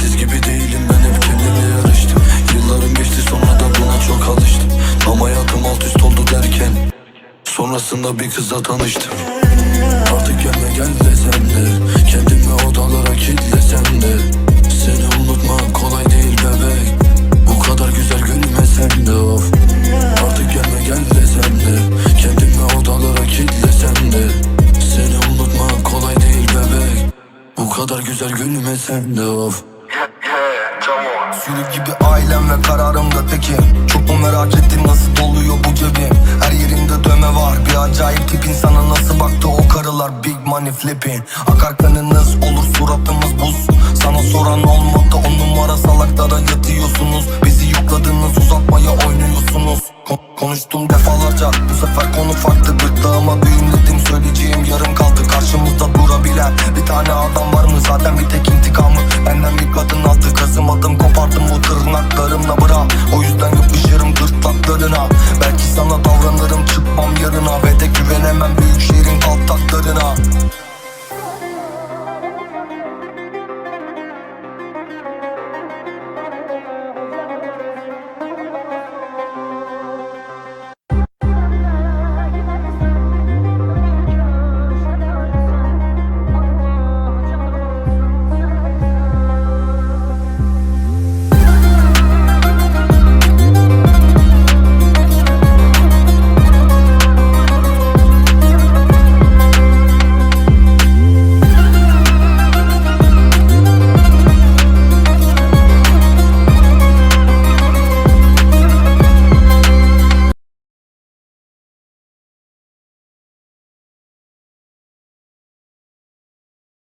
Siz gibi değilim ben hep kendimle yarıştım. Yıllarım geçti sonra da buna çok alıştım. Ama hayatım alt üst oldu derken Sonrasında bir kızla tanıştım. kadar güzel gülme sen de of Sürü gibi ailem ve kararımda teki Çok mu merak ettin nasıl doluyor bu cebim Her yerimde dövme var. Bir acayip tipin Sana nasıl baktı o karılar? Big money flipping. Akar kanınız olur suratımız buz. Sana soran olmadı on numara salaklara yatıyorsunuz. Bizi yokladınız uzatmaya oynuyorsunuz. Kon Konuştum defalarca. Bu sefer konu farklı. Gırtlağıma düğümledim söyleyeceğim yarım kaldı. Karşımızda bu bile. Bir tane adam var mı? Zaten bir tek intikamı Benden bir kadın azdı kazımadım kopardım bu tırnaklarımla bırak O yüzden yapışırım gırtlaklarına Belki sana davranırım çıkmam yarına. Ve de güvenemem büyük şehrin kaltaklarına